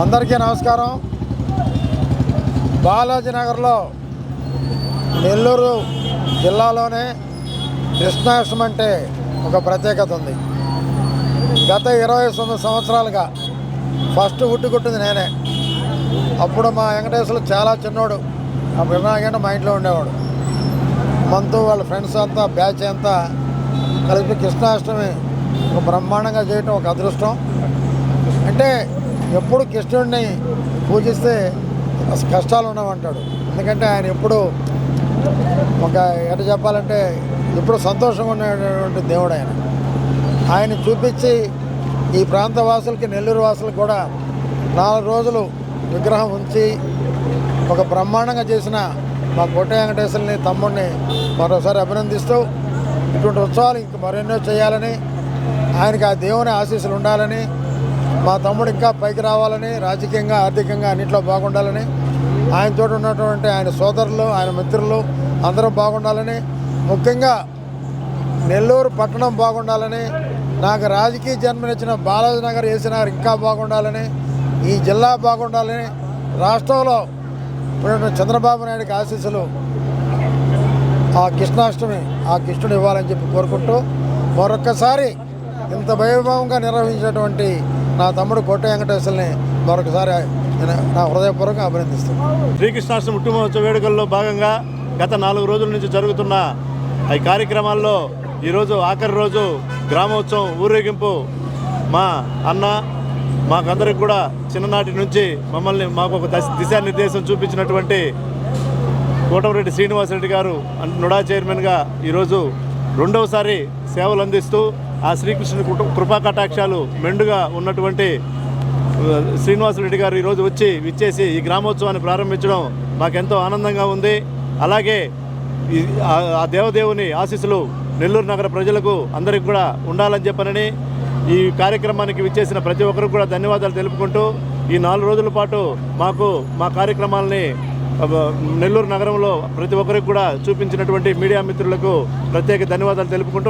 అందరికీ నమస్కారం. బాలాజీ నగర్లో నెల్లూరు జిల్లాలోనే కృష్ణాష్టమి అంటే ఒక ప్రత్యేకత ఉంది. గత ఇరవై తొమ్మిది సంవత్సరాలుగా ఫస్ట్ ఉట్టి కుట్టింది నేనే. అప్పుడు మా వెంకటేశ్వరులు చాలా చిన్నోడు. అప్పుడు పిల్లనాగంటే మా ఇంట్లో ఉండేవాడు. మనతో వాళ్ళ ఫ్రెండ్స్ అంతా బ్యాచ్ అంతా కలిపి కృష్ణాష్టమి ఒక బ్రహ్మాండంగా చేయటం ఒక అదృష్టం. అంటే ఎప్పుడు కృష్ణుడిని పూజిస్తే అసలు కష్టాలు ఉండవంటాడు. ఎందుకంటే ఆయన ఎప్పుడు ఒక ఎట చెప్పాలంటే ఎప్పుడు సంతోషంగా ఉండేటువంటి దేవుడు ఆయన. ఆయన చూపించి ఈ ప్రాంత వాసులకి నెల్లూరు వాసులకు కూడా నాలుగు రోజులు విగ్రహం ఉంచి ఒక బ్రహ్మాండంగా చేసిన మా కోట వెంకటేశ్వరుని తమ్ముడిని మరోసారి అభినందిస్తూ ఇటువంటి ఉత్సవాలు ఇంక మరెన్నో చేయాలని ఆయనకి ఆ దేవుని ఆశీస్సులు ఉండాలని మా తమ్ముడు ఇంకా పైకి రావాలని రాజకీయంగా ఆర్థికంగా అన్నింటిలో బాగుండాలని ఆయనతో ఉన్నటువంటి ఆయన సోదరులు ఆయన మిత్రులు అందరూ బాగుండాలని ముఖ్యంగా నెల్లూరు పట్టణం బాగుండాలని నాకు రాజకీయ జన్మనిచ్చిన బాలాజీ నగర్ వేసినారు ఇంకా బాగుండాలని ఈ జిల్లా బాగుండాలని రాష్ట్రంలో చంద్రబాబు నాయుడికి ఆశీస్సులు ఆ కృష్ణాష్టమి ఆ కృష్ణుడు ఇవ్వాలని చెప్పి కోరుకుంటూ మరొక్కసారి ఇంత వైభవంగా నిర్వహించినటువంటి నా తమ్ముడు కోట వెంకటేశ్వరుని మరొకసారి నా హృదయపూర్వకంగా అభినందిస్తున్నాను. శ్రీకృష్ణాష్టమి పుట్టినరోజు వేడుకల్లో భాగంగా గత నాలుగు రోజుల నుంచి జరుగుతున్న ఈ కార్యక్రమాల్లో ఈరోజు ఆఖరి రోజు గ్రామోత్సవం ఊరేగింపు మా అన్న మాకందరికి కూడా చిన్ననాటి నుంచి మమ్మల్ని మాకు ఒక దశ దిశానిర్దేశం చూపించినటువంటి కోటమిరెడ్డి శ్రీనివాసరెడ్డి గారు నుడా చైర్మన్గా ఈరోజు రెండవసారి సేవలు అందిస్తూ ఆ శ్రీకృష్ణుని కృప- కృపా కటాక్షాలు మెండుగా ఉన్నటువంటి శ్రీనివాసరెడ్డి గారు ఈరోజు వచ్చి విచ్చేసి ఈ గ్రామోత్సవాన్ని ప్రారంభించడం మాకెంతో ఆనందంగా ఉంది. అలాగే ఆ- దేవదేవుని ఆశీస్సులు నెల్లూరు నగర ప్రజలకు అందరికి కూడా ఉండాలని చెప్పనని ఈ కార్యక్రమానికి విచ్చేసిన ప్రతి ఒక్కరికి కూడా ధన్యవాదాలు తెలుపుకుంటూ ఈ నాలుగు రోజుల పాటు మాకు మా కార్యక్రమాలని నెల్లూరు నగరంలో ప్రతి ఒక్కరికి కూడా చూపించినటువంటి మీడియా మిత్రులకు ప్రత్యేక ధన్యవాదాలు తెలుపుకుంటూ